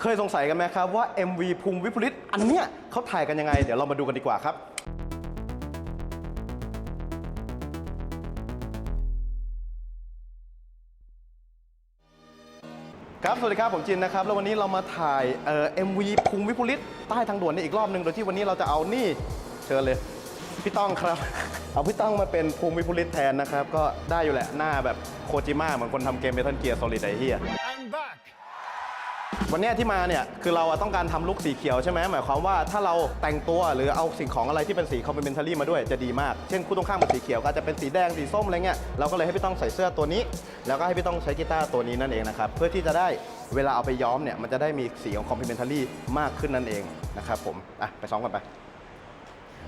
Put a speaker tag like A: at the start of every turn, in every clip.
A: เคยสงสัยกันไหมครับว่า MV ภูมิวิปริตอันเนี้ยเขาถ่ายกันยังไง เดี๋ยวเรามาดูกันดีกว่าครับ ครับ สวัสดีครับ ผมจินนะครับ แล้ววันนี้เรามาถ่ายเอ่อ MV ภูมิวิปริตใต้ทางด่วนนี่อีกรอบหนึ่งโดยที่วันนี้เราจะเอานี่เชิญเลย พี่ต้องครับ เอาพี่ต้องมาเป็นภูมิวิปริตแทนนะครับ ก็ได้อยู่แหละหน้าแบบโคจิมะเหมือนคนทำเกมเมทัลเกียร์โซลิดไอเฮีย วันนี้ที่มาเนี่ยคือเราอะต้องการทำลุคสีเขียวใช่ไหมหมายความว่าถ้าเราแต่งตัวหรือเอาสิ่งของอะไรที่เป็นสีคอมเพลเมนทารี่มาด้วยจะดีมาก เช่นคู่ตรงข้ามเป็นสีเขียวก็อาจจะเป็นสีแดงสีส้มอะไรเงี้ยเราก็เลยให้พี่ต้องใส่เสื้อตัวนี้ แล้วก็ให้พี่ต้องใช้กีตาร์ตัวนี้นั่นเองนะครับเพื่อที่จะได้เวลาเอาไปย้อมเนี่ยมันจะได้มีสีของคอมเพลเมนทารี่มากขึ้นนั่นเองนะครับผมอะไปซ้อมกันไป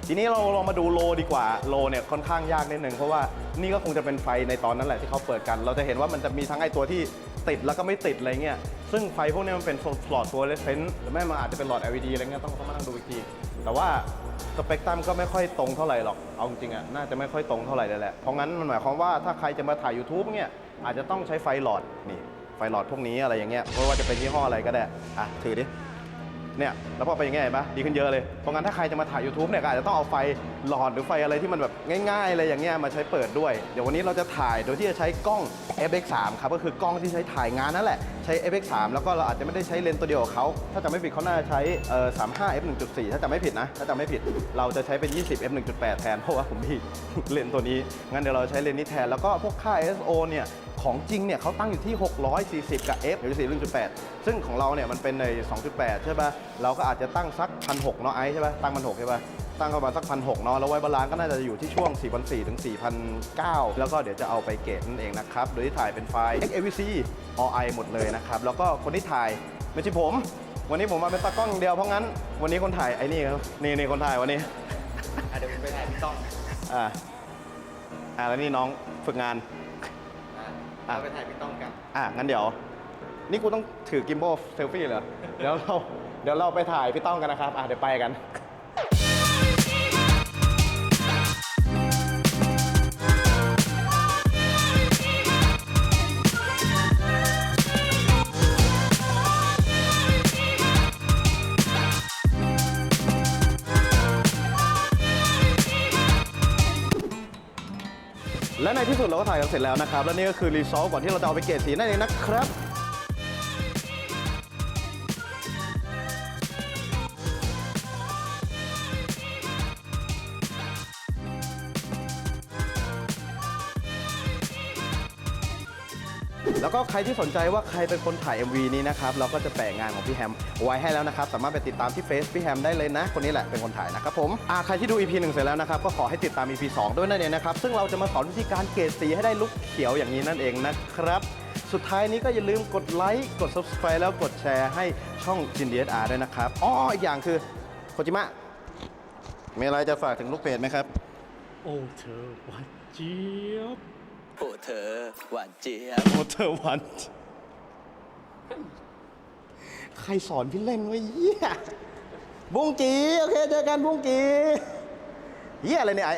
A: ทีนี้เราลองมาดูโลดีกว่าโลเนี่ยค่อนข้างยากนิดนึงเพราะว่านี่ก็คงจะเป็นไฟในตอนนั้นแหละที่เขาเปิดกัน เราจะเห็นว่ามันจะมีทั้งไอตัวที่ติดแล้วก็ไม่ติดอะไรเงี้ยซึ่งไฟพวกนี้มันเป็นหลอดตัวเลสเซนต์หรือไม่มันอาจจะเป็นหลอด LED อะไรเงี้ยต้องต้องมานั่งดูอีกทีแต่ว่าสเปกตรัมก็ไม่ค่อยตรงเท่าไหร่หรอกเอาจริงๆอะน่าจะไม่ค่อยตรงเท่าไหร่เลยแหละเพราะงั้นมันหมายความว่าถ้าใครจะมาถ่าย YouTube เนี่ยอาจจะต้องใช้ไฟหลอดนี่ไฟหลอดพวกนี้อะไรอย่างเงี้ยไม่ว่าจะเป็นยี่ห้ออะไรก็ได้อะถือดิ เนี่ยแล้วพอไปอย่างเงี้ยเห็นปะดีขึ้นเยอะเลยเพราะงั้นถ้าใครจะมาถ่าย YouTube เนี่ยก็อาจจะต้องเอาไฟหลอดหรือไฟอะไรที่มันแบบง่ายๆอะไรอย่างเงี้ยมาใช้เปิดด้วย เดี๋ยววันนี้เราจะถ่ายโดยที่จะใช้กล้อง FX3 ครับก็คือกล้องที่ใช้ถ่ายงานนั่นแหละ ใช้ FX3 แล้วก็เราอาจจะไม่ได้ใช้เลนส์ตัวเดียวเขาถ้าจะไม่ผิดเขาน่าจะใช้เอ่อ35 f 1.4ถ้าจะไม่ผิดนะ ถ้าจะไม่ผิดเราจะใช้เป็น 20 f 1.8แทนเพราะว่าผมมีเลนส์ตัวนี้งั้นเดี๋ยวเราใช้เลนส์นี้แทนแล้วก็พวกค่า ISO เนี่ยของจริงเนี่ยเขาตั้งอยู่ที่ 640 กับ f หรือ4.1.8ซึ่งของเราเนี่ยมันเป็นใน 2.8 ใช่ป่ะ เราก็อาจจะตั้งสัก 1,600เนาะไอซ์ใช่ป่ะ ตั้ง1,600ใช่ป่ะ ตั้งประมาณสัก1,600เนาะแล้วไว้บาลานซ์ก็น่าจะอยู่ที่ช่วง 4,400ถึง4,900แล้วก็เดี๋ยวจะเอาไปเกรดนั่นเองนะครับ โดยที่ถ่ายเป็นไฟล์ XAVC OI หมดเลยนะครับ แล้วก็คนที่ถ่ายไม่ใช่ผม วันนี้ผมมาเป็นตากล้องอย่างเดียวเพราะงั้น วันนี้คนถ่ายไอ้นี่ครับนี่นี่คนถ่ายวันนี้
B: อะเดี๋ยวผมไปถ่ายพี่ต้อง
A: อ่าอ่าแล้วนี่น้องฝึกงาน
B: อะ
A: อะ
B: เราไปถ่ายพี่ต้องกัน
A: อะงั้นเดี๋ยว นี่กูต้องถือกิมโบเซลฟี่เหรอ เดี๋ยวเราเดี๋ยวเราไปถ่ายพี่ต้องกันนะครับ อะเดี๋ยวไปกัน และในที่สุดเราก็ถ่ายกันเสร็จแล้วนะครับ และนี่ก็คือรีซอสก่อนที่เราจะเอาไปเกรดสีนั่นเองนะครับ แล้วก็ใครที่สนใจว่าใครเป็นคนถ่าย MV นี้นะครับเราก็จะแปะงานของพี่แฮมไว้ให้แล้วนะครับสามารถไปติดตามที่เฟซพี่แฮมได้เลยนะ คนนี้แหละเป็นคนถ่ายนะครับผมอ่าใครที่ดู EP 1เสร็จแล้วนะครับก็ขอให้ติดตาม EP 2ด้วยนั่นเองนะครับซึ่งเราจะมาสอนวิธีการเกรดสีให้ได้ลุคเขียวอย่างนี้นั่นเองนะครับสุดท้ายนี้ก็อย่าลืมกดไลค์กด subscribe แล้วกดแชร์ให้ช่องจิน DSR ด้วยนะครับอ๋ออีกอย่างคือโคจิมะมีอะไรจะฝากถึงลูกเพจไหมครับ
C: โอ้เธอหวานเจี๊ยบ
D: โอ้เธอหวานเจี๊ยบ
A: โมเตอร์วัน ใครสอนพี่เล่นวะเหี้ยบุ้งจี โอเคเจอกันบุ้งจีเหี้ยอะไรเนี่ยไอ้